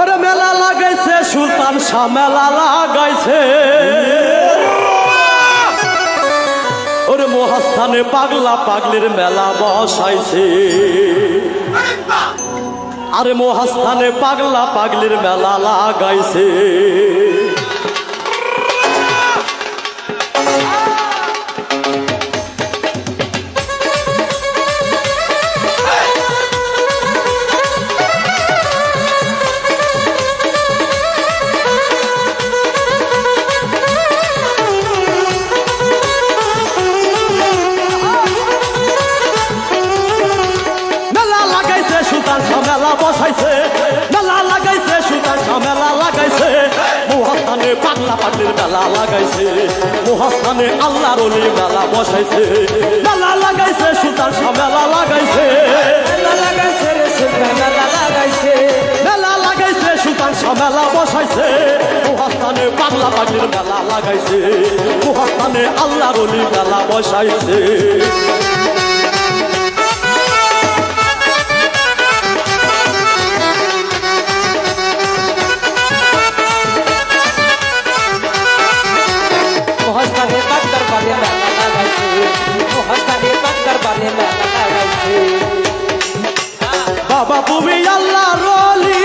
ওরে মেলা লাগাইছে, সুলতান শাহ মেলা লাগাইছে। ওরে মহাস্থানে পাগলা পাগলির মেলা বসাইছে। আরে মহাস্থানে পাগলা পাগলির মেলা লাগাইছে। বসাইছে মেলা লাগাইছে সুলতান শাহ মেলা লাগাইছে। মহাস্থানে পাগলা পাগলির মেলা লাগাইছে মহাস্থানে আল্লাহর অলি মেলা বসাইছে। মেলা লাগাইছে সুলতান শাহ মেলা লাগাইছে মেলা লাগাইছে মেলা লাগাইছে। মেলা লাগাইছে সুলতান শাহ মেলা বসাইছে। মহাস্থানে পাগলা পাগলির মেলা লাগাইছে মহাস্থানে আল্লাহর অলি মেলা বসাইছে। বাড়ি মেলা লাগাইছে মহাস্থানে বাগদার বাড়ি মেলা লাগাইছে বাবা তুমি আল্লাহ রলি।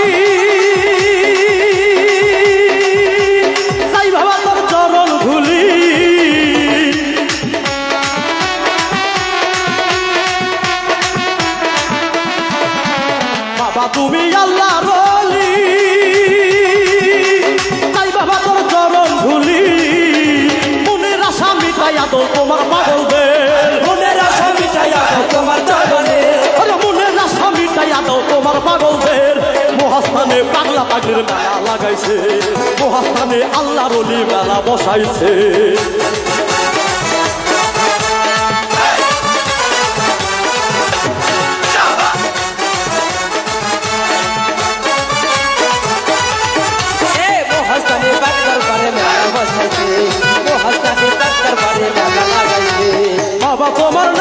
তোমার পাগল বেল মনের আশা মিটাইয়া দাও তোমার চরণে আরে মনের আশা মিটাইয়া দাও তোমার পাগলদের। মহাস্থানে পাগলা পাগলির মেলা লাগাইছে। মহাস্থানে আল্লাহর মেলা বসাইছে। তোমার